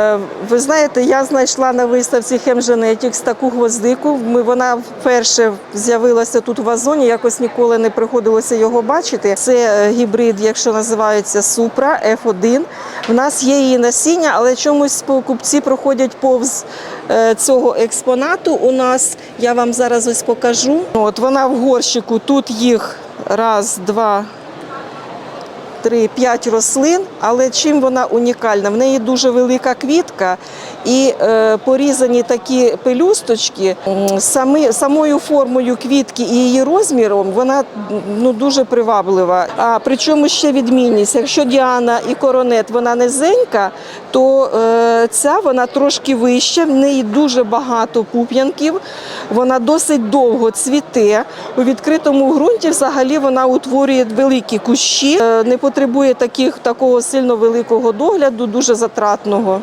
Е, Ви знаєте, я знайшла на виставці Хемженетікс таку гвоздику. Вона вперше з'явилася тут в вазоні, якось ніколи не приходилося його бачити. Це е, гібрид, якщо називається Супра F1. В нас є її насіння, але чомусь покупці проходять повз е, цього експонату. У нас я вам зараз ось покажу. От вона в горщику. Тут їх раз, два, три, п'ять рослин, але чим вона унікальна? В неї дуже велика квітка і е, порізані такі пелюсточки. М, Самі, самою формою квітки і її розміром вона ну, дуже приваблива. А причому ще відмінність. Якщо Діана і коронет вона низенька, то е, ця вона трошки вища, в неї дуже багато пуп'янків, вона досить довго цвіте. У відкритому ґрунті взагалі вона утворює великі кущі, е, не потребує таких, такого сильно великого догляду, дуже затратного.